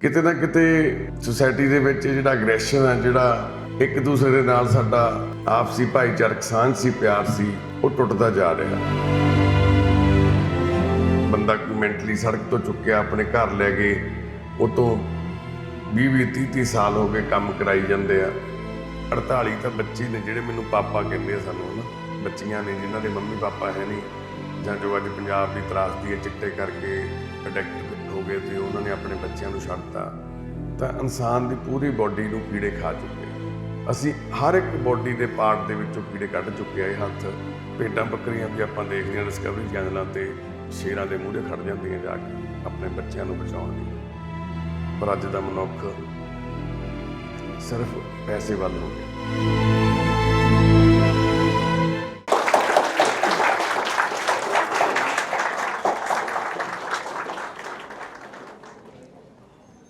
ਕਿਤੇ ਨਾ ਕਿਤੇ ਸੁਸਾਇਟੀ ਦੇ ਵਿੱਚ ਜਿਹੜਾ ਅਗਰੈਸ਼ਨ ਹੈ ਜਿਹੜਾ ਇੱਕ ਦੂਸਰੇ ਦੇ ਨਾਲ ਸਾਡਾ ਆਪਸੀ ਭਾਈਚਾਰਕ ਸਾਂਝ ਸੀ, ਪਿਆਰ ਸੀ, ਉਹ ਟੁੱਟਦਾ ਜਾ ਰਿਹਾ। ਬੰਦਾ ਮੈਂਟਲੀ ਸੜਕ ਤੋਂ ਚੁੱਕਿਆ, ਆਪਣੇ ਘਰ ਲੈ ਗਏ, ਉਹ ਤੋਂ 20 20 30 30 ਸਾਲ ਹੋ ਗਏ ਕੰਮ ਕਰਾਈ ਜਾਂਦੇ ਆ। 48 ਤਾਂ ਬੱਚੇ ਨੇ ਜਿਹੜੇ ਮੈਨੂੰ ਪਾਪਾ ਕਹਿੰਦੇ ਆ ਸਾਨੂੰ ਨਾ ਬੱਚੀਆਂ ਨੇ, ਜਿਨ੍ਹਾਂ ਦੇ ਮੰਮੀ ਪਾਪਾ ਹੈ ਨਹੀਂ, ਜਾਂ ਜੋ ਅੱਜ ਪੰਜਾਬ ਦੀ ਤਰਾਸਦੀ ਹੈ, ਚਿੱਟੇ ਕਰਕੇ ਅਡਿਕਟ ਹੋ ਗਏ ਤੇ ਉਹਨਾਂ ਨੇ ਆਪਣੇ ਬੱਚਿਆਂ ਨੂੰ ਛੱਡਤਾ, ਤਾਂ ਇਨਸਾਨ ਦੀ ਪੂਰੀ ਬਾਡੀ ਨੂੰ ਕੀੜੇ ਖਾ ਚੁੱਕੇ। ਅਸੀਂ ਹਰ ਇੱਕ ਬਾਡੀ ਦੇ ਪਾਰਟ ਦੇ ਵਿੱਚੋਂ ਕੀੜੇ ਕੱਢ ਚੁੱਕੇ ਆ ਇਹ ਹੱਥ, ਭੇਡਾਂ, ਬੱਕਰੀਆਂ ਵੀ ਆਪਾਂ ਦੇਖਦੇ ਹਾਂ ਡਿਸਕਵਰੀ ਚੈਨਲਾਂ ਤੇ ਸ਼ੇਰਾਂ ਦੇ ਮੂਹਰੇ ਖੜ ਜਾਂਦੀਆਂ ਜਾ ਕੇ ਆਪਣੇ ਬੱਚਿਆਂ ਨੂੰ ਬਚਾਉਣ ਲਈ। ਪਰ ਅੱਜ ਦਾ ਮਨੁੱਖ ਸਿਰਫ ਪੈਸੇ ਵੱਲ ਹੋ ਗਿਆ।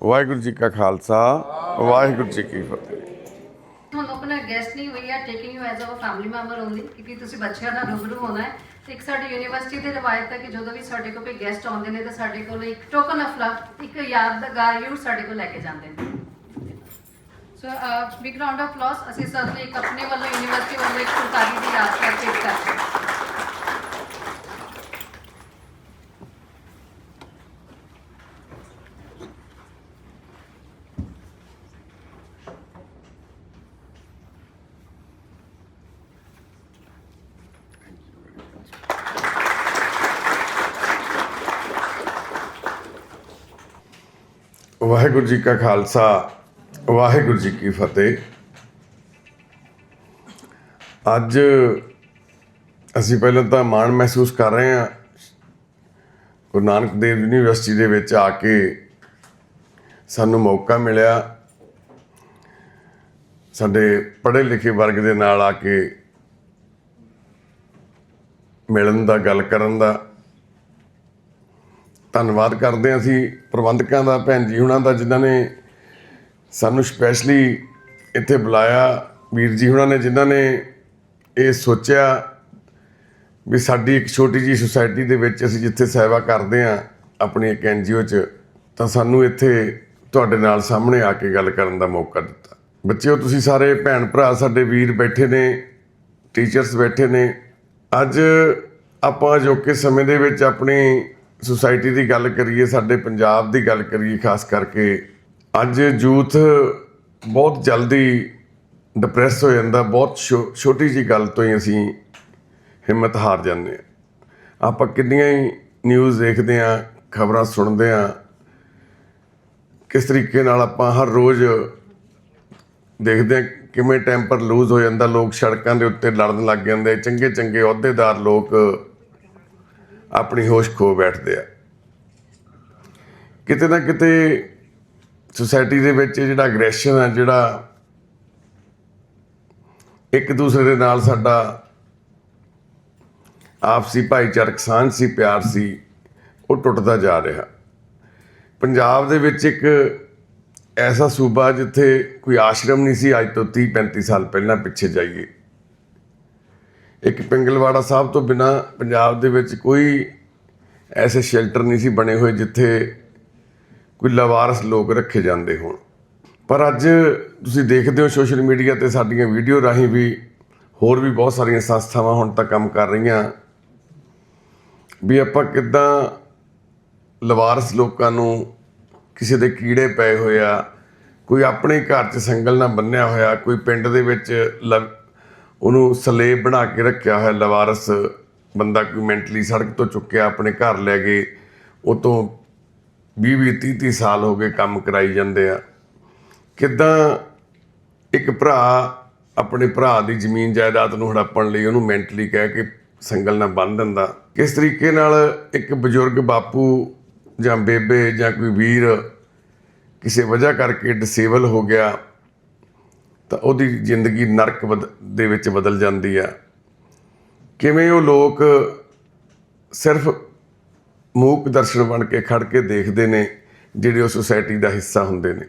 ਵਾਹਿਗੁਰੂ ਜੀ ਕਾ ਖਾਲਸਾ, ਵਾਹਿਗੁਰੂ ਜੀ ਕੀ ਫਤਿਹ। ਤੁਹਾਨੂੰ ਆਪਣਾ ਗੈਸਟ ਨਹੀਂ ਹੋਈ ਹੈ taking you as a family member only ਕਿਉਂਕਿ ਤੁਸੀਂ ਬੱਚਿਆਂ ਨਾਲ ਰੂਬਰੂ ਹੋਣਾ ਹੈ। ਤੇ ਇੱਕ ਸਾਡੀ ਯੂਨੀਵਰਸਿਟੀ ਦੀ ਰਵਾਇਤ ਹੈ ਕਿ ਜਦੋਂ ਵੀ ਸਾਡੇ ਕੋਲ ਕੋਈ ਗੈਸਟ ਆਉਂਦੇ ਨੇ, ਤਾਂ ਸਾਡੇ ਕੋਲ ਇੱਕ ਟੋਕਨ ਆਫ ਲਵ ਇੱਕ ਯਾਦਗਾਰ ਯੂ ਸਾਡੇ ਕੋਲ ਲੈ ਕੇ ਜਾਂਦੇ ਨੇ। So big round of applause ਅਸੀਂ ਸਰ ਲਈ ਇੱਕ ਆਪਣੇ ਵੱਲੋਂ ਯੂਨੀਵਰਸਿਟੀ ਵੱਲੋਂ ਇੱਕ ਫੁਲਕਾਰੀ ਦੀ ਯਾਦ ਕਰਕੇ ਇੱਕ ਕਰਦੇ ਹਾਂ ਵਾਹਿਗੁਰੂ ਜੀ ਕਾ ਖਾਲਸਾ, ਵਾਹਿਗੁਰੂ ਜੀ ਕੀ ਫਤਿਹ। ਅੱਜ ਅਸੀਂ ਪਹਿਲਾਂ ਤਾਂ ਮਾਣ ਮਹਿਸੂਸ ਕਰ ਰਹੇ ਹਾਂ ਗੁਰੂ ਨਾਨਕ ਦੇਵ ਯੂਨੀਵਰਸਿਟੀ ਦੇ ਵਿੱਚ ਆ ਕੇ ਸਾਨੂੰ ਮੌਕਾ ਮਿਲਿਆ। ਸਾਡੇ ਪੜ੍ਹੇ ਲਿਖੇ ਵਰਗ ਦੇ ਨਾਲ ਆ ਕੇ ਮਿਲਣ ਦਾ, ਗੱਲ ਕਰਨ ਦਾ। ਧੰਨਵਾਦ ਕਰਦੇ ਹਾਂ ਅਸੀਂ ਪ੍ਰਬੰਧਕਾਂ ਦਾ, ਭੈਣ ਜੀ ਹੁਣਾਂ ਦਾ, ਜਿਨ੍ਹਾਂ ਨੇ ਸਾਨੂੰ ਸਪੈਸ਼ਲੀ ਇੱਥੇ ਬੁਲਾਇਆ। ਵੀਰ ਜੀ ਹੁਣਾਂ ਨੇ ਜਿਨ੍ਹਾਂ ਨੇ ਇਹ ਸੋਚਿਆ ਵੀ ਸਾਡੀ ਇੱਕ ਛੋਟੀ ਜੀ ਸੁਸਾਇਟੀ ਦੇ ਵਿੱਚ ਅਸੀਂ ਜਿੱਥੇ ਸੇਵਾ ਕਰਦੇ ਹਾਂ ਆਪਣੀ ਇੱਕ ਐਨਜੀਓ 'ਚ, ਤਾਂ ਸਾਨੂੰ ਇੱਥੇ ਤੁਹਾਡੇ ਨਾਲ ਸਾਹਮਣੇ ਆ ਕੇ ਗੱਲ ਕਰਨ ਦਾ ਮੌਕਾ ਦਿੱਤਾ। ਬੱਚਿਓ, ਤੁਸੀਂ ਸਾਰੇ ਭੈਣ ਭਰਾ ਸਾਡੇ ਵੀਰ ਬੈਠੇ ਨੇ ਟੀਚਰਸ ਬੈਠੇ ਨੇ। ਅੱਜ ਆਪਾਂ ਅਜੋਕੇ ਸਮੇਂ ਦੇ ਵਿੱਚ ਆਪਣੀ ਸੁਸਾਇਟੀ ਦੀ ਗੱਲ ਕਰੀਏ, ਸਾਡੇ ਪੰਜਾਬ ਦੀ ਗੱਲ ਕਰੀਏ, ਖਾਸ ਕਰਕੇ ਅੱਜ ਯੂਥ ਬਹੁਤ ਜਲਦੀ ਡਿਪਰੈਸ ਹੋ ਜਾਂਦਾ, ਬਹੁਤ ਛੋ- ਛੋਟੀ ਜੀ ਗੱਲ ਤੋਂ ਹੀ ਅਸੀਂ ਹਿੰਮਤ ਹਾਰ ਜਾਂਦੇ ਹਾਂ। ਆਪਾਂ ਕਿੰਨੀਆਂ ਹੀ ਨਿਊਜ਼ ਦੇਖਦੇ ਹਾਂ, ਖਬਰਾਂ ਸੁਣਦੇ ਹਾਂ, ਕਿਸ ਤਰੀਕੇ ਨਾਲ ਆਪਾਂ ਹਰ ਰੋਜ਼ ਦੇਖਦੇ ਹਾਂ ਕਿਵੇਂ ਟੈਂਪਰ ਲੂਜ਼ ਹੋ ਜਾਂਦਾ, ਲੋਕ ਸੜਕਾਂ ਦੇ ਉੱਤੇ ਲੜਨ ਲੱਗ ਜਾਂਦੇ ਚੰਗੇ ਚੰਗੇ ਅਹੁਦੇਦਾਰ ਲੋਕ ਆਪਣੀ ਹੋਸ਼ ਖੋ ਬੈਠਦੇ ਆ। ਕਿਤੇ ਨਾ ਕਿਤੇ ਸੁਸਾਇਟੀ ਦੇ ਵਿੱਚ ਜਿਹੜਾ ਅਗਰੈਸ਼ਨ ਹੈ ਜਿਹੜਾ ਇੱਕ ਦੂਸਰੇ ਦੇ ਨਾਲ ਸਾਡਾ ਆਪਸੀ ਭਾਈਚਾਰਕ ਸਾਂਝ ਸੀ, ਪਿਆਰ ਸੀ, ਉਹ ਟੁੱਟਦਾ ਜਾ ਰਿਹਾ। ਪੰਜਾਬ ਦੇ ਵਿੱਚ ਇੱਕ ਐਸਾ ਸੂਬਾ ਜਿੱਥੇ ਕੋਈ ਆਸ਼ਰਮ ਨਹੀਂ ਸੀ, ਅੱਜ ਤੋਂ 30 35 ਸਾਲ ਪਹਿਲਾਂ ਪਿੱਛੇ ਜਾਈਏ। ਇੱਕ ਪਿੰਗਲਵਾੜਾ ਸਾਹਿਬ ਤੋਂ ਬਿਨਾ ਪੰਜਾਬ ਦੇ ਵਿੱਚ ਕੋਈ ਐਸੇ ਸ਼ੈਲਟਰ ਨਹੀਂ ਸੀ ਬਣੇ ਹੋਏ ਜਿੱਥੇ ਕੋਈ ਲਵਾਰਸ ਲੋਕ ਰੱਖੇ ਜਾਂਦੇ ਹੋਣ। ਪਰ ਅੱਜ ਤੁਸੀਂ ਦੇਖਦੇ ਹੋ ਸੋਸ਼ਲ ਮੀਡੀਆ ਤੇ ਸਾਡੀਆਂ ਵੀਡੀਓ ਰਾਹੀਂ ਵੀ ਹੋਰ ਵੀ ਬਹੁਤ ਸਾਰੀਆਂ ਸੰਸਥਾਵਾਂ ਹੁਣ ਤੱਕ ਕੰਮ ਕਰ ਰਹੀਆਂ। ਵੀ ਆਪਾਂ ਕਿੱਦਾਂ ਲਵਾਰਸ ਲੋਕਾਂ ਨੂੰ ਕਿਸੇ ਦੇ ਕੀੜੇ ਪਏ ਹੋਏ ਆ, ਕੋਈ ਆਪਣੇ ਘਰ 'ਚ ਸੰਗਲ ਨਾਲ ਬੰਨਿਆ ਹੋਇਆ, ਕੋਈ ਪਿੰਡ ਦੇ ਵਿੱਚ ਲ- ਉਹਨੂੰ ਸਲੇਬ ਬਣਾ ਕੇ ਰੱਖਿਆ ਹੋਇਆ ਲਵਾਰਸ, ਬੰਦਾ ਕੋਈ ਮੈਂਟਲੀ ਸੜਕ ਤੋਂ ਚੁੱਕਿਆ, ਆਪਣੇ ਘਰ ਲੈ ਗਏ, ਉਹ ਤੋਂ 20 20 30 30 ਸਾਲ ਹੋ ਗਏ ਕੰਮ ਕਰਾਈ ਜਾਂਦੇ ਆ। ਕਿੱਦਾਂ ਇੱਕ ਭਰਾ ਆਪਣੇ ਭਰਾ ਦੀ ਜ਼ਮੀਨ ਜਾਇਦਾਦ ਨੂੰ ਹੜੱਪਣ ਲਈ ਉਹਨੂੰ ਮੈਂਟਲੀ ਕਹਿ ਕੇ ਸੰਗਲ ਨਾਲ ਬੰਨ ਦਿੰਦਾ, ਕਿਸ ਤਰੀਕੇ ਨਾਲ ਇੱਕ ਬਜ਼ੁਰਗ ਬਾਪੂ ਜਾਂ ਬੇਬੇ ਜਾਂ ਕੋਈ ਵੀਰ ਕਿਸੇ ਵਜ੍ਹਾ ਕਰਕੇ ਡਿਸੇਬਲ ਹੋ ਗਿਆ ਤਾਂ ਉਹਦੀ ਜ਼ਿੰਦਗੀ ਨਰਕ ਬਦ- ਦੇ ਵਿੱਚ ਬਦਲ ਜਾਂਦੀ ਆ। ਕਿਵੇਂ ਉਹ ਲੋਕ ਸਿਰਫ ਮੂਕ ਦਰਸ਼ਨ ਬਣ ਕੇ ਖੜ ਕੇ ਦੇਖਦੇ ਨੇ, ਜਿਹੜੇ ਉਹ ਸੁਸਾਇਟੀ ਦਾ ਹਿੱਸਾ ਹੁੰਦੇ ਨੇ।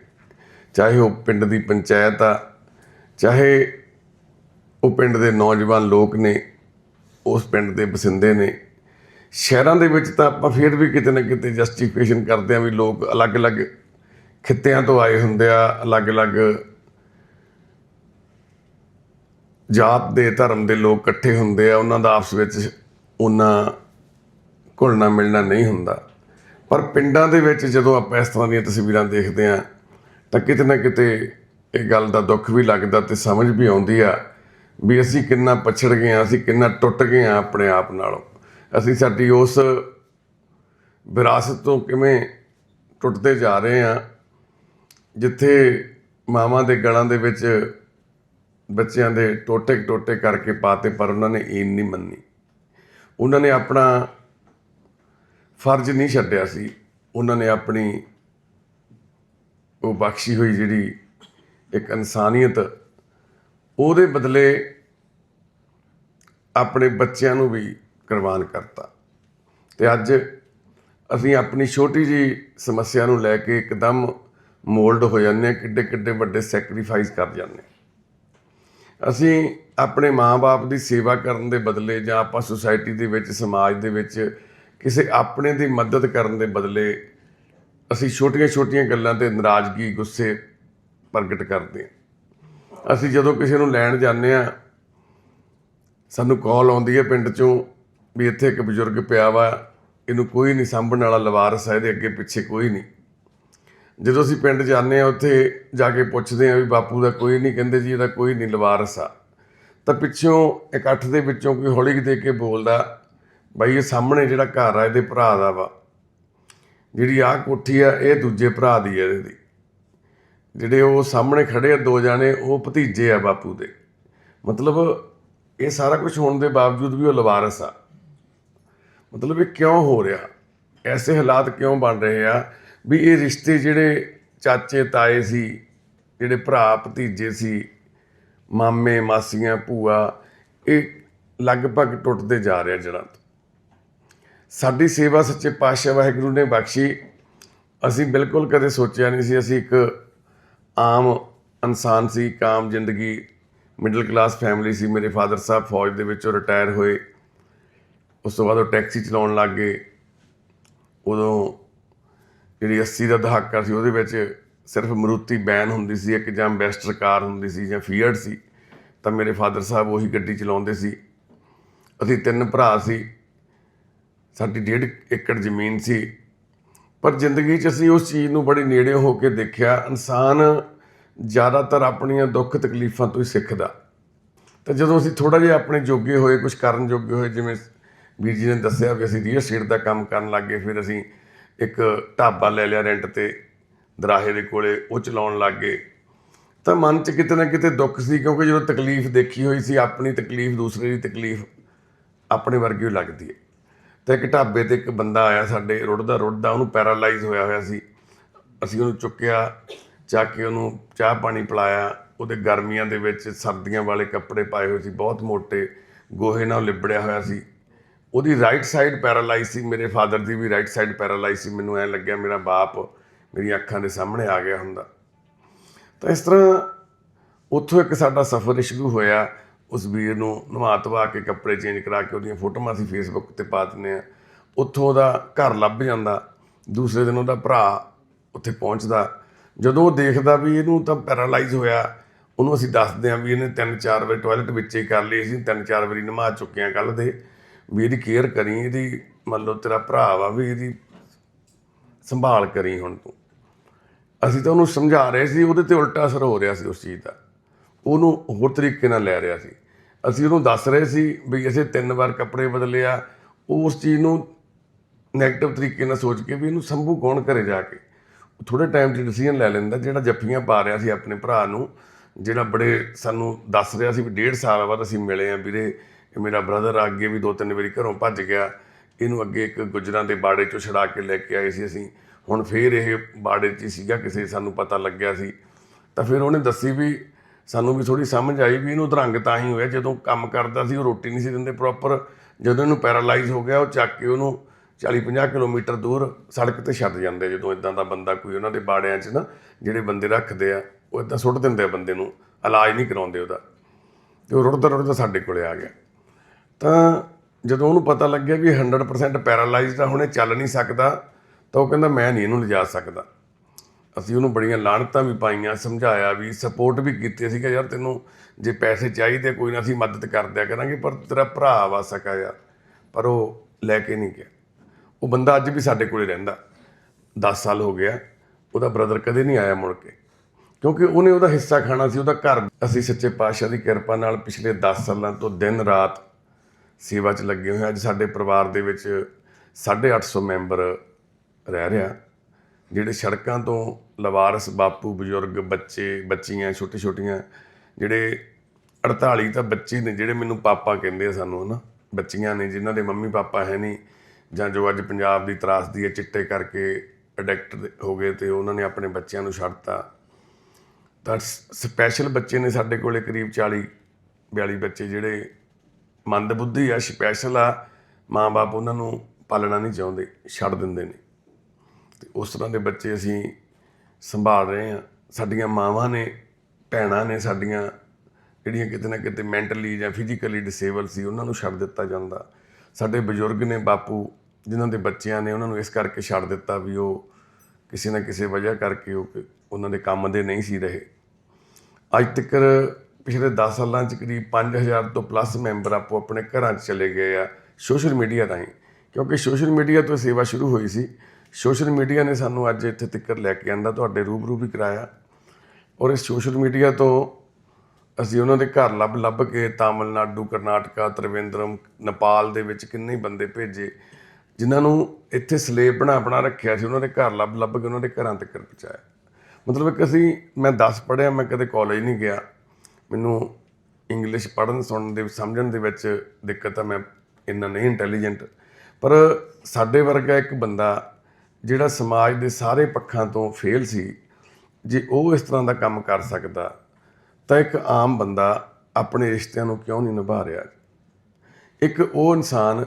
ਚਾਹੇ ਉਹ ਪਿੰਡ ਦੀ ਪੰਚਾਇਤ ਆ, ਚਾਹੇ ਉਹ ਪਿੰਡ ਦੇ ਨੌਜਵਾਨ ਲੋਕ ਨੇ, ਉਸ ਪਿੰਡ ਦੇ ਬਸਿੰਦੇ ਨੇ। ਸ਼ਹਿਰਾਂ ਦੇ ਵਿੱਚ ਤਾਂ ਆਪਾਂ ਫਿਰ ਵੀ ਕਿਤੇ ਨਾ ਕਿਤੇ ਜਸਟੀਫਿਕੇਸ਼ਨ ਕਰਦੇ ਆ ਵੀ ਲੋਕ ਅਲੱਗ-ਅਲੱਗ ਖਿੱਤਿਆਂ ਤੋਂ ਆਏ ਹੁੰਦੇ ਆ, ਅਲੱਗ-ਅਲੱਗ ਜਾਤ ਦੇ ਧਰਮ ਦੇ ਲੋਕ ਇਕੱਠੇ ਹੁੰਦੇ ਆ, ਉਹਨਾਂ ਦਾ ਆਪਸ ਵਿੱਚ ਉਹਨਾਂ ਘੁਲਣਾ ਮਿਲਣਾ ਨਹੀਂ ਹੁੰਦਾ। ਪਰ ਪਿੰਡਾਂ ਦੇ ਵਿੱਚ ਜਦੋਂ ਆਪਾਂ ਇਸ ਤਰ੍ਹਾਂ ਦੀਆਂ ਤਸਵੀਰਾਂ ਦੇਖਦੇ ਆ ਤਾਂ ਕਿਤੇ ਨਾ ਕਿਤੇ ਇਹ ਗੱਲ ਦਾ ਦੁੱਖ ਵੀ ਲੱਗਦਾ ਤੇ ਸਮਝ ਵੀ ਆਉਂਦੀ ਆ ਵੀ ਅਸੀਂ ਕਿੰਨਾ ਪਛੜ ਗਏ ਆ ਅਸੀਂ ਕਿੰਨਾ ਟੁੱਟ ਗਏ ਆ ਆਪਣੇ ਆਪ ਨਾਲੋਂ। ਅਸੀਂ ਸਾਡੀ ਉਸ ਵਿਰਾਸਤ ਤੋਂ ਕਿਵੇਂ ਟੁੱਟਦੇ ਜਾ ਰਹੇ ਆ ਜਿੱਥੇ ਮਾਵਾਂ ਦੇ ਗਲਾਂ ਦੇ ਵਿੱਚ ਬੱਚਿਆਂ ਦੇ ਟੋਟੇ ਟੋਟੇ ਕਰਕੇ ਪਾਤੇ, ਪਰ ਉਹਨਾਂ ਨੇ ਈਨ ਨਹੀਂ ਮੰਨੀ। ਉਹਨਾਂ ਨੇ ਆਪਣਾ ਫਰਜ਼ ਨਹੀਂ ਛੱਡਿਆ ਸੀ। ਉਹਨਾਂ ਨੇ ਆਪਣੀ ਉਹ ਬਖਸ਼ੀ ਹੋਈ ਜਿਹੜੀ ਇੱਕ ਇਨਸਾਨੀਅਤ, ਉਹਦੇ ਬਦਲੇ ਆਪਣੇ ਬੱਚਿਆਂ ਨੂੰ ਵੀ ਕੁਰਬਾਨ ਕਰਤਾ। ਤੇ ਅੱਜ ਅਸੀਂ ਆਪਣੀ ਛੋਟੀ ਜੀ ਸਮੱਸਿਆ ਨੂੰ ਲੈ ਕੇ ਇੱਕਦਮ ਮੋਲਡ ਹੋ ਜਾਂਦੇ ਹਾਂ ਕਿੱਡੇ ਕਿੱਡੇ ਵੱਡੇ ਸੈਕਰੀਫਾਈਸ ਕਰ ਜਾਂਦੇ ਹਾਂ। ਅਸੀਂ ਆਪਣੇ ਮਾਂ-ਬਾਪ ਦੀ ਸੇਵਾ ਕਰਨ ਦੇ ਬਦਲੇ ਜਾਂ ਆਪਾਂ ਸੁਸਾਇਟੀ ਦੇ ਵਿੱਚ, ਸਮਾਜ ਦੇ ਵਿੱਚ ਕਿਸੇ ਆਪਣੇ ਦੀ ਮਦਦ ਕਰਨ ਦੇ ਬਦਲੇ ਅਸੀਂ ਛੋਟੀਆਂ-ਛੋਟੀਆਂ ਗੱਲਾਂ ਤੇ ਨਾਰਾਜ਼ਗੀ, ਗੁੱਸੇ ਪ੍ਰਗਟ ਕਰਦੇ ਹਾਂ। ਅਸੀਂ ਜਦੋਂ ਕਿਸੇ ਨੂੰ ਲੈਣ ਜਾਂਦੇ ਆ ਸਾਨੂੰ ਕਾਲ ਆਉਂਦੀ ਹੈ ਪਿੰਡ ਚੋਂ ਵੀ ਇੱਥੇ ਇੱਕ ਬਜ਼ੁਰਗ ਪਿਆ ਵਾ, ਇਹਨੂੰ ਕੋਈ ਨਹੀਂ, ਸਾਂਭਣ ਵਾਲਾ ਲਵਾਰਸ ਹੈ ਇਹਦੇ ਅੱਗੇ ਪਿੱਛੇ ਕੋਈ ਨਹੀਂ। ਜਦੋਂ ਅਸੀਂ ਪਿੰਡ ਜਾਂਦੇ ਆ ਉੱਥੇ ਜਾ ਕੇ ਪੁੱਛਦੇ ਆ ਵੀ ਬਾਪੂ ਦਾ ਕੋਈ ਨਹੀਂ, ਕਹਿੰਦੇ ਜੀ ਇਹਦਾ ਕੋਈ ਨਹੀਂ, ਲਵਾਰਸ ਆ। ਤਾਂ ਪਿੱਛੋਂ ਇਕੱਠ ਦੇ ਵਿੱਚੋਂ ਕੋਈ ਹੌਲੀ ਦੇ ਕੇ ਬੋਲਦਾ, ਬਾਈ, ਇਹ ਸਾਹਮਣੇ ਜਿਹੜਾ ਘਰ ਆ, ਇਹਦੇ ਭਰਾ ਦਾ ਵਾ। ਜਿਹੜੀ ਆਹ ਕੋਠੀ ਆ, ਇਹ ਦੂਜੇ ਭਰਾ ਦੀ ਆ ਇਹਦੀ। ਜਿਹੜੇ ਉਹ ਸਾਹਮਣੇ ਖੜੇ ਆ, ਦੋ ਜਾਣੇ, ਉਹ ਭਤੀਜੇ ਆ ਬਾਪੂ ਦੇ। ਮਤਲਬ ਇਹ ਸਾਰਾ ਕੁਝ ਹੋਣ ਦੇ ਬਾਵਜੂਦ ਵੀ ਉਹ ਲਵਾਰਸ ਆ। ਮਤਲਬ ਇਹ ਕਿਉਂ ਹੋ ਰਿਹਾ? ਐਸੇ ਹਾਲਾਤ ਕਿਉਂ ਬਣ ਰਹੇ ਆ? ਵੀ ਇਹ ਰਿਸ਼ਤੇ ਜਿਹੜੇ ਚਾਚੇ ਤਾਏ ਸੀ, ਜਿਹੜੇ ਭਰਾ ਭਤੀਜੇ ਸੀ, ਮਾਮੇ, ਮਾਸੀਆਂ, ਭੂਆ, ਇਹ ਲਗਭਗ ਟੁੱਟਦੇ ਜਾ ਰਿਹਾ ਆ ਜੜ੍ਹਾਂ ਤੋਂ। ਸਾਡੀ ਸੇਵਾ ਸੱਚੇ ਪਾਤਸ਼ਾਹ ਵਾਹਿਗੁਰੂ ਨੇ ਬਖਸ਼ੀ। ਅਸੀਂ ਬਿਲਕੁਲ ਕਦੇ ਸੋਚਿਆ ਨਹੀਂ ਸੀ, ਅਸੀਂ ਇੱਕ ਆਮ ਇਨਸਾਨ ਸੀ ਇੱਕ ਆਮ ਜ਼ਿੰਦਗੀ, ਮਿਡਲ ਕਲਾਸ ਫੈਮਿਲੀ ਸੀ। ਮੇਰੇ ਫਾਦਰ ਸਾਹਿਬ ਫੌਜ ਦੇ ਵਿੱਚੋਂ ਰਿਟਾਇਰ ਹੋਏ। ਉਸ ਤੋਂ ਬਾਅਦ ਉਹ ਟੈਕਸੀ ਚਲਾਉਣ ਲੱਗ ਗਏ। ਉਦੋਂ ਜਿਹੜੀ 80 ਦਾ ਦਹਾਕਾ ਸੀ, ਉਹਦੇ ਵਿੱਚ ਸਿਰਫ ਮਰੂਤੀ ਬੈਨ ਹੁੰਦੀ ਸੀ, ਇੱਕ ਜਾਂ ਬੈਸਟਰ ਕਾਰ ਹੁੰਦੀ ਸੀ ਜਾਂ ਫੀਅਰਡ ਸੀ, ਤਾਂ ਮੇਰੇ ਫਾਦਰ ਸਾਹਿਬ ਉਹੀ ਗੱਡੀ ਚਲਾਉਂਦੇ ਸੀ। ਅਸੀਂ ਤਿੰਨ ਭਰਾ ਸੀ, ਸਾਡੀ ਡੇਢ ਏਕੜ ਜ਼ਮੀਨ ਸੀ। ਪਰ ਜ਼ਿੰਦਗੀ 'ਚ ਅਸੀਂ ਉਸ ਚੀਜ਼ ਨੂੰ ਬੜੀ ਨੇੜੇ ਹੋ ਕੇ ਦੇਖਿਆ, ਇਨਸਾਨ ਜ਼ਿਆਦਾਤਰ ਆਪਣੀਆਂ ਦੁੱਖ ਤਕਲੀਫਾਂ ਤੋਂ ਹੀ ਸਿੱਖਦਾ। ਤਾਂ ਜਦੋਂ ਅਸੀਂ ਥੋੜਾ ਜਿਹਾ ਆਪਣੇ ਜੋਗੇ ਹੋਏ ਕੁਝ ਕਰਨ ਜੋਗੇ ਹੋਏ, ਜਿਵੇਂ ਵੀਰ ਜੀ ਨੇ ਦੱਸਿਆ ਵੀ ਅਸੀਂ ਰੀਅਲ ਸਟੇਟ ਦਾ ਕੰਮ ਕਰਨ ਲੱਗੇ ਫਿਰ ਅਸੀਂ ਇੱਕ ਢਾਬਾ ਲੈ ਲਿਆ ਰੈਂਟ ਤੇ, ਦਰਾਹੇ ਦੇ ਕੋਲੇ, ਉਹ ਚਲਾਉਣ ਲੱਗ ਗਏ। ਤਾਂ ਮਨ 'ਚ ਕਿਤੇ ਨਾ ਕਿਤੇ ਦੁੱਖ ਸੀ, ਕਿਉਂਕਿ ਜਦੋਂ ਤਕਲੀਫ ਦੇਖੀ ਹੋਈ ਸੀ, ਆਪਣੀ ਤਕਲੀਫ ਦੂਸਰੇ ਦੀ ਤਕਲੀਫ ਆਪਣੇ ਵਰਗੀ ਹੀ ਲੱਗਦੀ ਹੈ। ਤਾਂ ਇੱਕ ਢਾਬੇ ਤੇ ਇੱਕ ਬੰਦਾ ਆਇਆ ਸਾਡੇ, ਰੁੜਦਾ ਰੁੜਦਾ ਉਹਨੂੰ ਪੈਰਾਲਾਈਜ਼ ਹੋਇਆ ਹੋਇਆ ਸੀ। ਅਸੀਂ ਉਹਨੂੰ ਚੁੱਕਿਆ ਚੱਕ ਕੇ ਉਹਨੂੰ ਚਾਹ ਪਾਣੀ ਪਿਲਾਇਆ। ਉਹਦੇ ਗਰਮੀਆਂ ਦੇ ਵਿੱਚ ਸਰਦੀਆਂ ਵਾਲੇ ਕੱਪੜੇ ਪਾਏ ਹੋਏ ਸੀ, ਬਹੁਤ ਮੋਟੇ, ਗੋਹੇ ਨਾਲ ਲਿਬੜਿਆ ਹੋਇਆ ਸੀ। ਉਹਦੀ ਰਾਈਟ ਸਾਈਡ ਪੈਰਾਲਾਈਜ਼ ਸੀ, ਮੇਰੇ ਫਾਦਰ ਦੀ ਵੀ ਰਾਈਟ ਸਾਈਡ ਪੈਰਾਲਾਈਜ਼ ਸੀ, ਮੈਨੂੰ ਐ ਲੱਗਿਆ ਮੇਰਾ ਬਾਪ ਮੇਰੀਆਂ ਅੱਖਾਂ ਦੇ ਸਾਹਮਣੇ ਆ ਗਿਆ ਹੁੰਦਾ। ਤਾਂ ਇਸ ਤਰ੍ਹਾਂ ਉੱਥੋਂ ਇੱਕ ਸਾਡਾ ਸਫ਼ਰ ਸ਼ੁਰੂ ਹੋਇਆ, ਉਸ ਵੀਰ ਨੂੰ ਨਵਾ ਧਵਾ ਕੇ ਕੱਪੜੇ ਚੇਂਜ ਕਰਾ ਕੇ ਉਹਦੀਆਂ ਫੋਟੋਆਂ ਅਸੀਂ ਫੇਸਬੁੱਕ ਤੇ ਪਾ ਦਿੰਦੇ ਆ ਉੱਥੋਂ ਉਹਦਾ ਘਰ ਲੱਭ ਜਾਂਦਾ, ਦੂਸਰੇ ਦਿਨ ਉਹਦਾ ਭਰਾ ਉੱਥੇ ਪਹੁੰਚਦਾ। ਜਦੋਂ ਉਹ ਦੇਖਦਾ ਵੀ ਇਹਨੂੰ ਤਾਂ ਪੈਰਾਲਾਈਜ਼ ਹੋਇਆ, ਉਹਨੂੰ ਅਸੀਂ ਦੱਸਦੇ ਆ ਵੀ ਇਹਨੇ ਤਿੰਨ ਚਾਰ ਵਾਰੀ ਟਾਇਲਟ ਵਿੱਚ ਹੀ ਕਰ ਲਈ, ਅਸੀਂ ਤਿੰਨ ਚਾਰ ਵਾਰੀ ਨਮਾ ਚੁੱਕੇ ਆ ਕੱਲ ਦੇ। ਵੀ ਇਹਦੀ ਕੇਅਰ ਕਰੀ, ਇਹਦੀ ਮੰਨ ਲਓ ਤੇਰਾ ਭਰਾ ਵਾ ਵੀ ਇਹਦੀ ਸੰਭਾਲ ਕਰੀ ਹੁਣ ਤੂੰ। ਅਸੀਂ ਤਾਂ ਉਹਨੂੰ ਸਮਝਾ ਰਹੇ ਸੀ, ਉਹਦੇ ਤੇ ਉਲਟਾ ਅਸਰ ਹੋ ਰਿਹਾ ਸੀ ਉਸ ਚੀਜ਼ ਦਾ। ਉਹਨੂੰ ਹੋਰ ਤਰੀਕੇ ਨਾਲ ਲੈ ਰਿਹਾ ਸੀ। ਅਸੀਂ ਉਹਨੂੰ ਦੱਸ ਰਹੇ ਸੀ ਵੀ ਅਸੀਂ ਤਿੰਨ ਵਾਰ ਕੱਪੜੇ ਬਦਲੇ ਆ ਉਹ ਉਸ ਚੀਜ਼ ਨੂੰ ਨੈਗੇਟਿਵ ਤਰੀਕੇ ਨਾਲ ਸੋਚ ਕੇ ਵੀ ਇਹਨੂੰ ਸੰਭੂ ਕੌਣ ਘਰੇ ਜਾ ਕੇ? ਥੋੜੇ ਟਾਈਮ 'ਚ ਡਿਸੀਜਨ ਲੈ ਲੈਂਦਾ, ਜਿਹੜਾ ਜੱਫੀਆਂ ਪਾ ਰਿਹਾ ਸੀ ਆਪਣੇ ਭਰਾ ਨੂੰ, ਜਿਹੜਾ ਬੜੇ ਸਾਨੂੰ ਦੱਸ ਰਿਹਾ ਸੀ ਵੀ ਡੇਢ ਸਾਲ ਬਾਅਦ ਅਸੀਂ ਮਿਲੇ ਆ ਵੀਰੇ ਇਹ ਮੇਰਾ ਬ੍ਰਦਰ ਅੱਗੇ ਵੀ ਦੋ ਤਿੰਨ ਵਾਰੀ ਘਰੋਂ ਭੱਜ ਗਿਆ। ਇਹਨੂੰ ਅੱਗੇ ਇੱਕ ਗੁਜਰਾਂ ਦੇ ਬਾੜੇ 'ਚੋਂ ਛੜਾ ਕੇ ਲੈ ਕੇ ਆਏ ਸੀ ਅਸੀਂ। ਹੁਣ ਫੇਰ ਇਹ ਬਾੜੇ 'ਚ ਹੀ ਸੀਗਾ, ਕਿਸੇ ਸਾਨੂੰ ਪਤਾ ਲੱਗਿਆ ਸੀ। ਤਾਂ ਫਿਰ ਉਹਨੇ ਦੱਸੀ ਵੀ ਸਾਨੂੰ ਵੀ ਥੋੜੀ ਸਮਝ ਆਈ ਵੀ ਇਹਨੂੰ ਉਧਰੰਗ ਤਾਂ ਹੀ ਹੋਇਆ। ਜਦੋਂ ਕੰਮ ਕਰਦਾ ਸੀ, ਉਹ ਰੋਟੀ ਨਹੀਂ ਸੀ ਦਿੰਦੇ ਪ੍ਰੋਪਰ ਜਦੋਂ ਇਹਨੂੰ ਪੈਰਾਲਾਈਜ਼ ਹੋ ਗਿਆ, ਉਹ ਚੱਕ ਕੇ ਉਹਨੂੰ 40-50 ਕਿਲੋਮੀਟਰ ਦੂਰ ਸੜਕ ਤੇ ਛੱਡ ਜਾਂਦੇ। ਜਦੋਂ ਇਦਾਂ ਦਾ ਬੰਦਾ ਕੋਈ ਉਹਨਾਂ ਦੇ ਬਾੜਿਆਂ 'ਚ ਨਾ, ਜਿਹੜੇ ਬੰਦੇ ਰੱਖਦੇ ਆ, ਉਹ ਇਦਾਂ ਸੁੱਟ ਦਿੰਦੇ ਆ ਬੰਦੇ ਨੂੰ। ਇਲਾਜ ਨਹੀਂ ਕਰਾਉਂਦੇ ਉਹਦਾ। ਤੇ ਉਹ ਰੁੜਦਾ ਰੁੜਦਾ ਸਾਡੇ ਕੋਲੇ ਆ ਗਿਆ। ਤਾਂ ਜਦੋਂ ਉਹਨੂੰ ਪਤਾ ਲੱਗਿਆ ਵੀ 100% ਪੈਰਾਲਾਈਜ਼ਡ ਆ, ਹੁਣੇ ਚੱਲ ਨਹੀਂ ਸਕਦਾ, ਤਾਂ ਉਹ ਕਹਿੰਦਾ, ਮੈਂ ਨਹੀਂ ਇਹਨੂੰ ਲਿਜਾ ਸਕਦਾ। ਅਸੀਂ ਉਹਨੂੰ ਬੜੀਆਂ ਲਾਹਣਤਾਂ ਵੀ ਪਾਈਆਂ, ਸਮਝਾਇਆ ਵੀ ਸਪੋਰਟ ਵੀ ਕੀਤੀ। ਅਸੀਂ ਕਿ ਯਾਰ, ਤੈਨੂੰ ਜੇ ਪੈਸੇ ਚਾਹੀਦੇ ਕੋਈ ਨਾ, ਅਸੀਂ ਮਦਦ ਕਰ ਦਿਆ ਕਰਾਂਗੇ, ਪਰ ਤੇਰਾ ਭਰਾ ਵਾ ਸਕਾ ਯਾਰ। ਪਰ ਉਹ ਲੈ ਕੇ ਨਹੀਂ ਗਿਆ। ਉਹ ਬੰਦਾ ਅੱਜ ਵੀ ਸਾਡੇ ਕੋਲੇ ਰਹਿੰਦਾ। 10 ਸਾਲ ਹੋ ਗਿਆ। ਉਹਦਾ ਬ੍ਰਦਰ ਕਦੇ ਨਹੀਂ ਆਇਆ ਮੁੜ ਕੇ। ਕਿਉਂਕਿ ਉਹਨੇ ਉਹਦਾ ਹਿੱਸਾ ਖਾਣਾ ਸੀ, ਉਹਦਾ ਘਰ। ਅਸੀਂ ਸੱਚੇ ਪਾਤਸ਼ਾਹ ਦੀ ਕਿਰਪਾ ਨਾਲ ਪਿਛਲੇ 10 ਸਾਲਾਂ ਤੋਂ ਦਿਨ ਰਾਤ ਸੇਵਾ 'ਚ ਲੱਗੇ ਹੋਏ ਅੱਜ ਸਾਡੇ ਪਰਿਵਾਰ ਦੇ ਵਿੱਚ 850 ਮੈਂਬਰ ਰਹਿ ਰਿਹਾ ਜਿਹੜੇ ਸੜਕਾਂ ਤੋਂ ਲਵਾਰਸ, ਬਾਪੂ, ਬਜ਼ੁਰਗ, ਬੱਚੇ, ਬੱਚੀਆਂ ਛੋਟੇ ਛੋਟੀਆਂ ਜਿਹੜੇ 48 ਤਾਂ ਬੱਚੇ ਨੇ, ਜਿਹੜੇ ਮੈਨੂੰ ਪਾਪਾ ਕਹਿੰਦੇ ਆ ਸਾਨੂੰ, ਹਨਾ। ਬੱਚੀਆਂ ਨੇ, ਜਿਨ੍ਹਾਂ ਦੇ ਮੰਮੀ ਪਾਪਾ ਹੈ ਨਹੀਂ, ਜਾਂ ਜੋ ਅੱਜ ਪੰਜਾਬ ਦੀ ਤਰਾਸਦੀ ਹੈ ਚਿੱਟੇ ਕਰਕੇ ਅਡਿਕਟ ਹੋ ਗਏ ਤੇ ਉਹਨਾਂ ਨੇ ਆਪਣੇ ਬੱਚਿਆਂ ਨੂੰ ਛੱਡਤਾ। ਤਾਂ ਸਪੈਸ਼ਲ ਬੱਚੇ ਨੇ ਸਾਡੇ ਕੋਲੇ ਕਰੀਬ 40 42 ਬੱਚੇ ਜਿਹੜੇ ਮੰਦਬੁੱਧੀ ਆ ਸਪੈਸ਼ਲ ਆ ਮਾਂ-ਬਾਪ ਉਹਨਾਂ ਨੂੰ ਪਾਲਣਾ ਨਹੀਂ ਚਾਹੁੰਦੇ, ਛੱਡ ਦਿੰਦੇ ਨੇ। ਤੇ ਉਸ ਤਰ੍ਹਾਂ ਦੇ ਬੱਚੇ ਅਸੀਂ ਸੰਭਾਲ ਰਹੇ ਹਾਂ। ਸਾਡੀਆਂ ਮਾਵਾਂ ਨੇ, ਭੈਣਾਂ ਨੇ ਸਾਡੀਆਂ ਜਿਹੜੀਆਂ ਕਿਤੇ ਨਾ ਕਿਤੇ ਮੈਂਟਲੀ ਜਾਂ ਫਿਜ਼ੀਕਲੀ ਡਿਸੇਬਲ ਸੀ, ਉਹਨਾਂ ਨੂੰ ਛੱਡ ਦਿੱਤਾ ਜਾਂਦਾ। ਸਾਡੇ ਬਜ਼ੁਰਗ ਨੇ ਬਾਪੂ, ਜਿਨ੍ਹਾਂ ਦੇ ਬੱਚਿਆਂ ਨੇ ਉਹਨਾਂ ਨੂੰ ਇਸ ਕਰਕੇ ਛੱਡ ਦਿੱਤਾ ਵੀ ਉਹ ਕਿਸੇ ਨਾ ਕਿਸੇ ਵਜ੍ਹਾ ਕਰਕੇ ਉਹ, ਉਹਨਾਂ ਦੇ ਕੰਮ ਦੇ ਨਹੀਂ ਸੀ ਰਹੇ। ਅੱਜ ਤੱਕ ਪਿਛਲੇ 10 ਸਾਲਾਂ ਚ ਕਰੀਬ 5000 ਤੋਂ ਪਲੱਸ ਮੈਂਬਰ ਆਪੋ ਆਪਣੇ ਘਰਾਂ 'ਚ ਚਲੇ ਗਏ ਆ ਸੋਸ਼ਲ ਮੀਡੀਆ ਰਾਹੀਂ। ਕਿਉਂਕਿ ਸੋਸ਼ਲ ਮੀਡੀਆ ਤੋਂ ਸੇਵਾ ਸ਼ੁਰੂ ਹੋਈ ਸੀ। ਸੋਸ਼ਲ ਮੀਡੀਆ ਨੇ ਸਾਨੂੰ ਅੱਜ ਇੱਥੇ ਤੱਕ ਲੈ ਕੇ ਆਂਦਾ, ਤੁਹਾਡੇ ਰੂਬਰੂ ਵੀ ਕਰਾਇਆ। ਔਰ ਇਸ ਸੋਸ਼ਲ ਮੀਡੀਆ ਤੋਂ ਅਸੀਂ ਉਹਨਾਂ ਦੇ ਘਰ ਲੱਭ ਲੱਭ ਕੇ ਤਾਮਿਲਨਾਡੂ, ਕਰਨਾਟਕਾ, ਤ੍ਰਿਵੇਂਦਰਮ, ਨੇਪਾਲ ਦੇ ਵਿੱਚ ਕਿੰਨੇ ਬੰਦੇ ਭੇਜੇ, ਜਿਨ੍ਹਾਂ ਨੂੰ ਇੱਥੇ ਸਲੇਬ ਬਣਾ ਬਣਾ ਰੱਖਿਆ ਸੀ, ਉਹਨਾਂ ਦੇ ਘਰ ਲੱਭ ਲੱਭ ਕੇ ਉਹਨਾਂ ਦੇ ਘਰਾਂ ਤੱਕ ਪਹੁੰਚਾਇਆ। ਮਤਲਬ ਕਿ ਅਸੀਂ, ਮੈਂ 10 ਪੜ੍ਹਿਆ, ਮੈਂ ਕਦੇ ਕਾਲਜ ਨਹੀਂ ਗਿਆ। ਮੈਨੂੰ ਇੰਗਲਿਸ਼ ਪੜ੍ਹਨ, ਸੁਣਨ ਦੇ, ਸਮਝਣ ਦੇ ਵਿੱਚ ਦਿੱਕਤ ਆ, ਮੈਂ ਇੰਨਾ ਨਹੀਂ ਇੰਟੈਲੀਜੈਂਟ ਪਰ ਸਾਡੇ ਵਰਗਾ ਇੱਕ ਬੰਦਾ ਜਿਹੜਾ ਸਮਾਜ ਦੇ ਸਾਰੇ ਪੱਖਾਂ ਤੋਂ ਫੇਲ ਸੀ, ਜੇ ਉਹ ਇਸ ਤਰ੍ਹਾਂ ਦਾ ਕੰਮ ਕਰ ਸਕਦਾ, ਤਾਂ ਇੱਕ ਆਮ ਬੰਦਾ ਆਪਣੇ ਰਿਸ਼ਤਿਆਂ ਨੂੰ ਕਿਉਂ ਨਹੀਂ ਨਿਭਾ ਰਿਹਾ? ਇੱਕ ਉਹ ਇਨਸਾਨ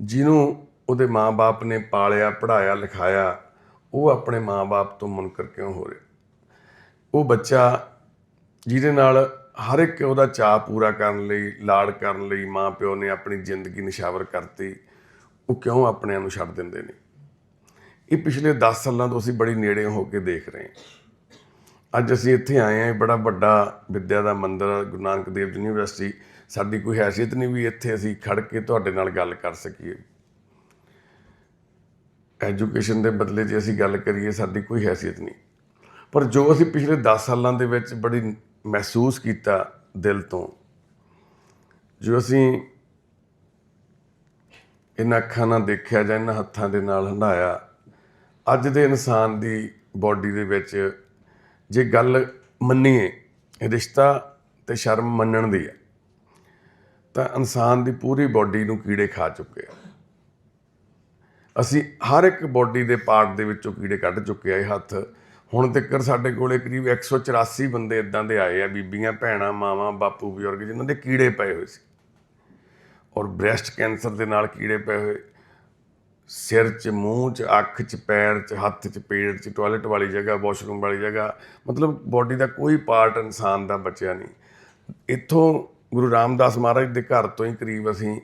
ਜਿਹਨੂੰ ਉਹਦੇ ਮਾਪੇ ਨੇ ਪਾਲਿਆ, ਪੜ੍ਹਾਇਆ, ਲਿਖਾਇਆ, ਉਹ ਆਪਣੇ ਮਾਪੇ ਤੋਂ ਮੁਨਕਰ ਕਿਉਂ ਹੋ ਰਿਹਾ? ਉਹ ਬੱਚਾ ਜਿਹਦੇ ਨਾਲ ਹਰ ਇੱਕ ਉਹਦਾ ਚਾਅ ਪੂਰਾ ਕਰਨ ਲਈ ਲਾੜ ਕਰਨ ਲਈ ਮਾਂ ਪਿਓ ਨੇ ਆਪਣੀ ਜ਼ਿੰਦਗੀ ਨਿਸ਼ਾਵਰ ਕਰਤੀ, ਉਹ ਕਿਉਂ ਆਪਣਿਆਂ ਨੂੰ ਛੱਡ ਦਿੰਦੇ ਨੇ? ਇਹ ਪਿਛਲੇ 10 ਸਾਲਾਂ ਤੋਂ ਅਸੀਂ ਬੜੀ ਨੇੜੇ ਹੋ ਕੇ ਦੇਖ ਰਹੇ ਹਾਂ। ਅੱਜ ਅਸੀਂ ਇੱਥੇ ਆਏ ਹਾਂ, ਇਹ ਬੜਾ ਵੱਡਾ ਵਿਦਿਆ ਦਾ ਮੰਦਿਰ ਗੁਰੂ ਨਾਨਕ ਦੇਵ ਯੂਨੀਵਰਸਿਟੀ। ਸਾਡੀ ਕੋਈ ਹੈਸੀਅਤ ਨਹੀਂ ਵੀ ਇੱਥੇ ਅਸੀਂ ਖੜ ਕੇ ਤੁਹਾਡੇ ਨਾਲ ਗੱਲ ਕਰ ਸਕੀਏ। ਐਜੂਕੇਸ਼ਨ ਦੇ ਬਦਲੇ ਜੇ ਅਸੀਂ ਗੱਲ ਕਰੀਏ, ਸਾਡੀ ਕੋਈ ਹੈਸੀਅਤ ਨਹੀਂ। ਪਰ ਜੋ ਅਸੀਂ ਪਿਛਲੇ 10 ਸਾਲਾਂ ਦੇ ਵਿੱਚ ਬੜੀ ਮਹਿਸੂਸ ਕੀਤਾ ਦਿਲ ਤੋਂ। ਜੋ ਅਸੀਂ ਇਹਨਾਂ ਅੱਖਾਂ ਨਾਲ ਦੇਖਿਆ ਜਾਂ ਇਹਨਾਂ ਹੱਥਾਂ ਦੇ ਨਾਲ ਹੰਡਾਇਆ ਅੱਜ ਦੇ ਇਨਸਾਨ ਦੀ ਬਾਡੀ ਦੇ ਵਿੱਚ ਜੇ ਗੱਲ ਮੰਨੀਏ ਰਿਸ਼ਤਾ ਤੇ ਸ਼ਰਮ ਮੰਨਣ ਦੀ ਹੈ, ਤਾਂ ਇਨਸਾਨ ਦੀ ਪੂਰੀ ਬਾਡੀ ਨੂੰ ਕੀੜੇ ਖਾ ਚੁੱਕੇ ਆ। ਅਸੀਂ ਹਰ ਇੱਕ ਬਾਡੀ ਦੇ ਪਾਰਟ ਦੇ ਵਿੱਚੋਂ ਕੀੜੇ ਕੱਢ ਚੁੱਕੇ ਆ, ਇਹ ਹੱਥ ਹੁਣ ਤੱਕ ਸਾਡੇ ਕੋਲੇ ਕਰੀਬ 184 ਬੰਦੇ ਇਦਾਂ ਦੇ ਆਏ ਆ, ਬੀਬੀਆਂ, ਭੈਣਾਂ, ਮਾਵਾਂ, ਬਾਪੂ, ਬਜ਼ੁਰਗ, ਜਿਨ੍ਹਾਂ ਦੇ ਕੀੜੇ ਪਏ ਹੋਏ ਸੀ। ਔਰ ਬ੍ਰੈਸਟ ਕੈਂਸਰ ਦੇ ਨਾਲ ਕੀੜੇ ਪਏ ਹੋਏ। ਸਿਰ 'ਚ, ਮੂੰਹ 'ਚ, ਅੱਖ 'ਚ, ਪੈਰ 'ਚ, ਹੱਥ 'ਚ, ਪੇਟ 'ਚ, ਟਾਇਲਟ ਵਾਲੀ ਜਗ੍ਹਾ, ਵਾਸ਼ਰੂਮ ਵਾਲੀ ਜਗ੍ਹਾ, ਮਤਲਬ ਬਾਡੀ ਦਾ ਕੋਈ ਪਾਰਟ ਇਨਸਾਨ ਦਾ ਬਚਿਆ ਨਹੀਂ। ਇੱਥੋਂ ਗੁਰੂ ਰਾਮਦਾਸ ਮਹਾਰਾਜ ਦੇ ਘਰ ਤੋਂ ਹੀ ਕਰੀਬ ਅਸੀਂ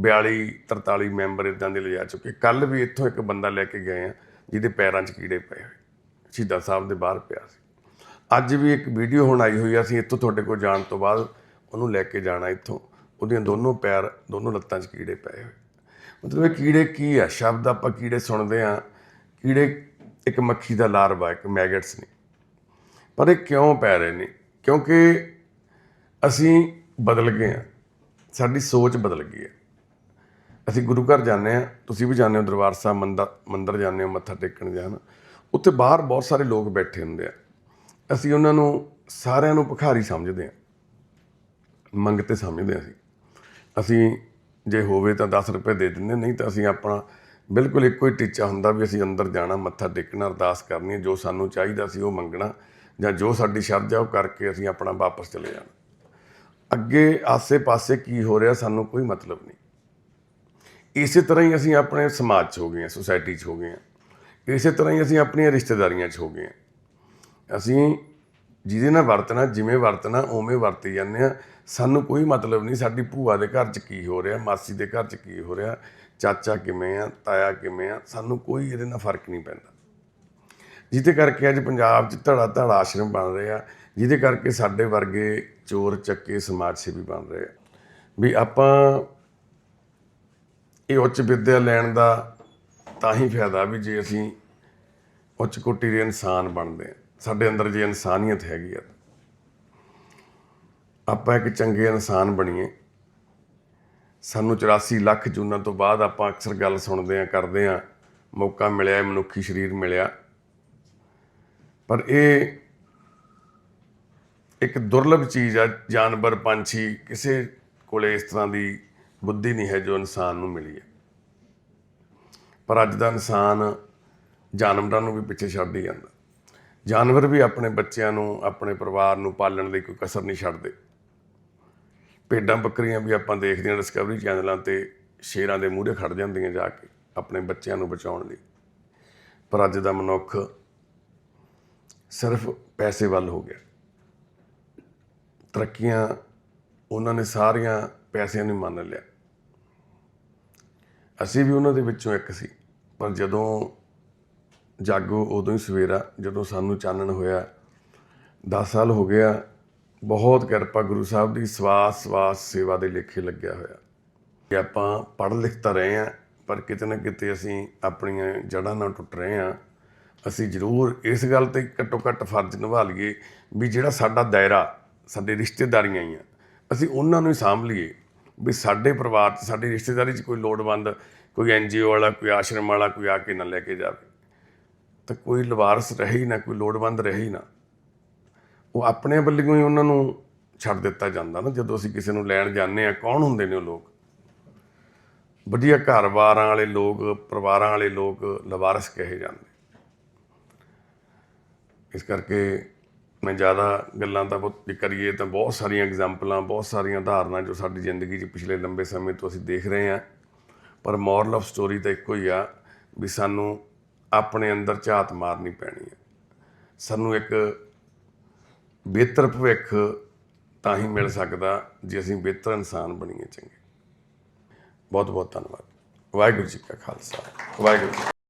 42 43 ਮੈਂਬਰ ਇਦਾਂ ਦੇ ਲਿਜਾ ਚੁੱਕੇ। ਕੱਲ ਵੀ ਇੱਥੋਂ ਇੱਕ ਬੰਦਾ ਲੈ ਕੇ ਗਏ ਆ, ਜਿਹਦੇ ਪੈਰਾਂ 'ਚ ਕੀੜੇ ਪਏ ਹੋਏ। ਸ਼ਹੀਦਾਂ ਸਾਹਿਬ ਦੇ ਬਾਹਰ ਪਿਆ ਸੀ। ਅੱਜ ਵੀ ਇੱਕ ਵੀਡੀਓ ਹੁਣ ਆਈ ਹੋਈ ਆ, ਅਸੀਂ ਇੱਥੋਂ ਤੁਹਾਡੇ ਕੋਲ ਜਾਣ ਤੋਂ ਬਾਅਦ ਉਹਨੂੰ ਲੈ ਕੇ ਜਾਣਾ ਇੱਥੋਂ। ਉਹਦੀਆਂ ਦੋਨੋਂ ਪੈਰ, ਦੋਨੋਂ ਲੱਤਾਂ 'ਚ ਕੀੜੇ ਪਏ ਹੋਏ। ਮਤਲਬ ਇਹ ਕੀੜੇ ਕੀ ਆ? ਸ਼ਬਦ ਆਪਾਂ ਕੀੜੇ ਸੁਣਦੇ ਆ ਕੀੜੇ ਇੱਕ ਮੱਖੀ ਦਾ ਲਾਰਵਾ, ਇੱਕ ਮੈਗਟਸ ਨੇ। ਪਰ ਇਹ ਕਿਉਂ ਪੈ ਰਹੇ ਨੇ? ਕਿਉਂਕਿ ਅਸੀਂ ਬਦਲ ਗਏ ਆ ਸਾਡੀ ਸੋਚ ਬਦਲ ਗਈ ਹੈ। ਅਸੀਂ ਗੁਰੂ ਘਰ ਜਾਂਦੇ ਆ ਤੁਸੀਂ ਵੀ ਜਾਂਦੇ ਹੋ ਦਰਬਾਰ ਸਾਹਿਬ, ਮੰਦਰ ਮੰਦਰ ਜਾਂਦੇ ਹੋ, ਮੱਥਾ ਟੇਕਣ ਜਾਣ। ਉੱਥੇ ਬਾਹਰ ਬਹੁਤ ਸਾਰੇ ਲੋਕ ਬੈਠੇ ਹੁੰਦੇ ਆ। ਅਸੀਂ ਉਹਨਾਂ ਨੂੰ ਸਾਰਿਆਂ ਨੂੰ ਭਿਖਾਰੀ ਸਮਝਦੇ ਆ ਮੰਗਤੇ ਸਮਝਦੇ ਹਾਂ ਅਸੀਂ। ਅਸੀਂ ਜੇ ਹੋਵੇ ਤਾਂ 10 ਰੁਪਏ ਦੇ ਦਿੰਦੇ, ਨਹੀਂ ਤਾਂ ਅਸੀਂ ਆਪਣਾ ਬਿਲਕੁਲ ਇੱਕੋ ਹੀ ਟੀਚਾ ਹੁੰਦਾ ਵੀ ਅਸੀਂ ਅੰਦਰ ਜਾਣਾ, ਮੱਥਾ ਟੇਕਣਾ, ਅਰਦਾਸ ਕਰਨੀ ਹੈ, ਜੋ ਸਾਨੂੰ ਚਾਹੀਦਾ ਸੀ ਉਹ ਮੰਗਣਾ ਜਾਂ ਜੋ ਸਾਡੀ ਸ਼ਰਧਾ ਉਹ ਕਰਕੇ ਅਸੀਂ ਆਪਣਾ ਵਾਪਸ ਚਲੇ ਜਾਣਾ। ਅੱਗੇ ਆਸੇ-ਪਾਸੇ ਕੀ ਹੋ ਰਿਹਾ ਸਾਨੂੰ ਕੋਈ ਮਤਲਬ ਨਹੀਂ। ਇਸੇ ਤਰ੍ਹਾਂ ਹੀ ਅਸੀਂ ਆਪਣੇ ਸਮਾਜ 'ਚ ਹੋ ਗਏ ਹਾਂ ਸੁਸਾਇਟੀ 'ਚ ਹੋ ਗਏ ਹਾਂ। ਇਸੇ ਤਰ੍ਹਾਂ ਹੀ ਅਸੀਂ ਆਪਣੀਆਂ ਰਿਸ਼ਤੇਦਾਰੀਆਂ 'ਚ ਹੋ ਗਏ ਹਾਂ। ਅਸੀਂ ਜਿਹਦੇ ਨਾਲ ਵਰਤਣਾ, ਜਿਵੇਂ ਵਰਤਣਾ, ਉਵੇਂ ਵਰਤੀ ਜਾਂਦੇ ਆ ਸਾਨੂੰ ਕੋਈ ਮਤਲਬ ਨਹੀਂ, ਸਾਡੀ ਭੂਆ ਦੇ ਘਰ 'ਚ ਕੀ ਹੋ ਰਿਹਾ, ਮਾਸੀ ਦੇ ਘਰ 'ਚ ਕੀ ਹੋ ਰਿਹਾ, ਚਾਚਾ ਕਿਵੇਂ ਆ, ਤਾਇਆ ਕਿਵੇਂ ਆ, ਸਾਨੂੰ ਕੋਈ ਇਹਦੇ ਨਾਲ ਫ਼ਰਕ ਨਹੀਂ ਪੈਂਦਾ। ਜਿਹਦੇ ਕਰਕੇ ਅੱਜ ਪੰਜਾਬ 'ਚ ਧੜਾ ਧੜਾ ਆਸ਼ਰਮ ਬਣ ਰਹੇ ਆ, ਜਿਹਦੇ ਕਰਕੇ ਸਾਡੇ ਵਰਗੇ ਚੋਰ ਚੱਕੇ ਸਮਾਜ ਸੇਵੀ ਬਣ ਰਹੇ ਆ। ਵੀ ਆਪਾਂ ਇਹ ਉੱਚ ਵਿੱਦਿਆ ਲੈਣ ਦਾ ਤਾਂ ਹੀ ਫਾਇਦਾ ਵੀ ਜੇ ਅਸੀਂ ਉੱਚ ਕੋਟੀ ਦੇ ਇਨਸਾਨ ਬਣਦੇ ਆ ਸਾਡੇ ਅੰਦਰ ਜੇ ਇਨਸਾਨੀਅਤ ਹੈਗੀ ਆ, ਆਪਾਂ ਇੱਕ ਚੰਗੇ ਇਨਸਾਨ ਬਣੀਏ। ਸਾਨੂੰ 84 ਲੱਖ ਜੂਨਾਂ ਤੋਂ ਬਾਅਦ ਆਪਾਂ ਅਕਸਰ ਗੱਲ ਸੁਣਦੇ ਆ ਕਰਦੇ ਆ ਮੌਕਾ ਮਿਲਿਆ, ਮਨੁੱਖੀ ਸਰੀਰ ਮਿਲਿਆ। ਪਰ ਇਹ ਇੱਕ ਦੁਰਲਭ ਚੀਜ਼ ਆ, ਜਾਨਵਰ ਪੰਛੀ ਕਿਸੇ ਕੋਲੇ ਇਸ ਤਰ੍ਹਾਂ ਦੀ ਬੁੱਧੀ ਨਹੀਂ ਹੈ ਜੋ ਇਨਸਾਨ ਨੂੰ ਮਿਲੀ ਹੈ। ਪਰ ਅੱਜ ਦਾ ਇਨਸਾਨ ਜਾਨਵਰਾਂ ਨੂੰ ਵੀ ਪਿੱਛੇ ਛੱਡ ਹੀ ਜਾਂਦਾ। ਜਾਨਵਰ ਵੀ ਆਪਣੇ ਬੱਚਿਆਂ ਨੂੰ, ਆਪਣੇ ਪਰਿਵਾਰ ਨੂੰ ਪਾਲਣ ਲਈ ਕੋਈ ਕਸਰ ਨਹੀਂ ਛੱਡਦੇ। ਭੇਡਾਂ ਬੱਕਰੀਆਂ ਵੀ ਆਪਾਂ ਦੇਖਦੇ ਹਾਂ ਡਿਸਕਵਰੀ ਚੈਨਲਾਂ ਤੇ ਸ਼ੇਰਾਂ ਦੇ ਮੂਹਰੇ ਖੜ ਜਾਂਦੀਆਂ ਜਾ ਕੇ ਆਪਣੇ ਬੱਚਿਆਂ ਨੂੰ ਬਚਾਉਣ ਲਈ। ਪਰ ਅੱਜ ਦਾ ਮਨੁੱਖ ਸਿਰਫ ਪੈਸੇ ਵੱਲ ਹੋ ਗਿਆ। ਤਰੱਕੀਆਂ ਉਹਨਾਂ ਨੇ ਸਾਰੀਆਂ ਪੈਸਿਆਂ ਨੂੰ ਮੰਨ ਲਿਆ। ਅਸੀਂ ਵੀ ਉਹਨਾਂ ਦੇ ਵਿੱਚੋਂ ਇੱਕ ਸੀ। ਪਰ ਜਦੋਂ ਜਾਗੋ ਉਦੋਂ ਹੀ ਸਵੇਰਾ, ਜਦੋਂ ਸਾਨੂੰ ਚਾਨਣ ਹੋਇਆ 10 ਸਾਲ ਹੋ ਗਿਆ, ਬਹੁਤ ਕਿਰਪਾ ਗੁਰੂ ਸਾਹਿਬ ਦੀ, ਸਵਾਸ ਸਵਾਸ ਸੇਵਾ ਦੇ ਲੇਖੇ ਲੱਗਿਆ ਹੋਇਆ। ਕਿ ਆਪਾਂ ਪੜ੍ਹ ਲਿਖ ਤਾਂ ਰਹੇ ਆ ਪਰ ਕਿਤੇ ਨਾ ਕਿਤੇ ਅਸੀਂ ਆਪਣੀਆਂ ਜੜ੍ਹਾਂ ਨਾਲ ਟੁੱਟ ਰਹੇ ਆ ਅਸੀਂ ਜ਼ਰੂਰ ਇਸ ਗੱਲ ਤੇ ਘੱਟੋ ਘੱਟ ਫਰਜ਼ ਨਿਭਾ ਲਈਏ ਵੀ ਜਿਹੜਾ ਸਾਡਾ ਦਾਇਰਾ, ਸਾਡੇ ਰਿਸ਼ਤੇਦਾਰੀਆਂ ਹੀ ਆ ਅਸੀਂ ਉਹਨਾਂ ਨੂੰ ਹੀ ਸਾਂਭ ਲਈਏ। ਵੀ ਸਾਡੇ ਪਰਿਵਾਰ 'ਚ, ਸਾਡੀ ਰਿਸ਼ਤੇਦਾਰੀ 'ਚ ਕੋਈ ਲੋੜਵੰਦ, ਕੋਈ ਐਨਜੀਓ ਵਾਲਾ, ਕੋਈ ਆਸ਼ਰਮ ਵਾਲਾ, ਕੋਈ ਆ ਕੇ ਨਾ ਲੈ ਕੇ ਜਾਵੇ। ਤਾਂ ਕੋਈ ਲਵਾਰਸ ਰਹੇ ਹੀ ਨਾ, ਕੋਈ ਲੋੜਵੰਦ ਰਹੇ ਹੀ ਨਾ। ਉਹ ਆਪਣੇ ਵੱਲੋਂ ਹੀ ਉਹਨਾਂ ਨੂੰ ਛੱਡ ਦਿੱਤਾ ਜਾਂਦਾ ਨਾ, ਜਦੋਂ ਅਸੀਂ ਕਿਸੇ ਨੂੰ ਲੈਣ ਜਾਂਦੇ ਆ ਕੌਣ ਹੁੰਦੇ ਨੇ ਉਹ ਲੋਕ? ਵਧੀਆ ਘਰ-ਬਾਰਾਂ ਵਾਲੇ ਲੋਕ, ਪਰਿਵਾਰਾਂ ਵਾਲੇ ਲੋਕ ਲਵਾਰਸ ਕਹੇ ਜਾਂਦੇ। ਇਸ ਕਰਕੇ ਮੈਂ ਜ਼ਿਆਦਾ ਗੱਲਾਂ ਤਾਂ ਬਹੁਤ, ਜੇ ਕਰੀਏ ਤਾਂ ਬਹੁਤ ਸਾਰੀਆਂ ਐਗਜ਼ਾਮਪਲਾਂ ਬਹੁਤ ਸਾਰੀਆਂ ਉਦਾਹਰਨਾਂ ਜੋ ਸਾਡੀ ਜ਼ਿੰਦਗੀ 'ਚ ਪਿਛਲੇ ਲੰਬੇ ਸਮੇਂ ਤੋਂ ਅਸੀਂ ਦੇਖ ਰਹੇ ਹਾਂ। ਪਰ ਮੋਰਲ ਆਫ ਸਟੋਰੀ ਤਾਂ ਇੱਕੋ ਹੀ ਆ ਵੀ ਸਾਨੂੰ ਆਪਣੇ ਅੰਦਰ ਝਾਤ ਮਾਰਨੀ ਪੈਣੀ ਹੈ। ਸਾਨੂੰ ਇੱਕ ਬਿਹਤਰ ਭਵਿੱਖ ਤਾਂ ਹੀ ਮਿਲ ਸਕਦਾ ਜੇ ਅਸੀਂ ਬਿਹਤਰ ਇਨਸਾਨ ਬਣੀਏ ਚੰਗੇ। ਬਹੁਤ ਬਹੁਤ ਧੰਨਵਾਦ। ਵਾਹਿਗੁਰੂ ਜੀ ਕਾ ਖਾਲਸਾ। ਵਾਹਿਗੁਰੂ ਜੀ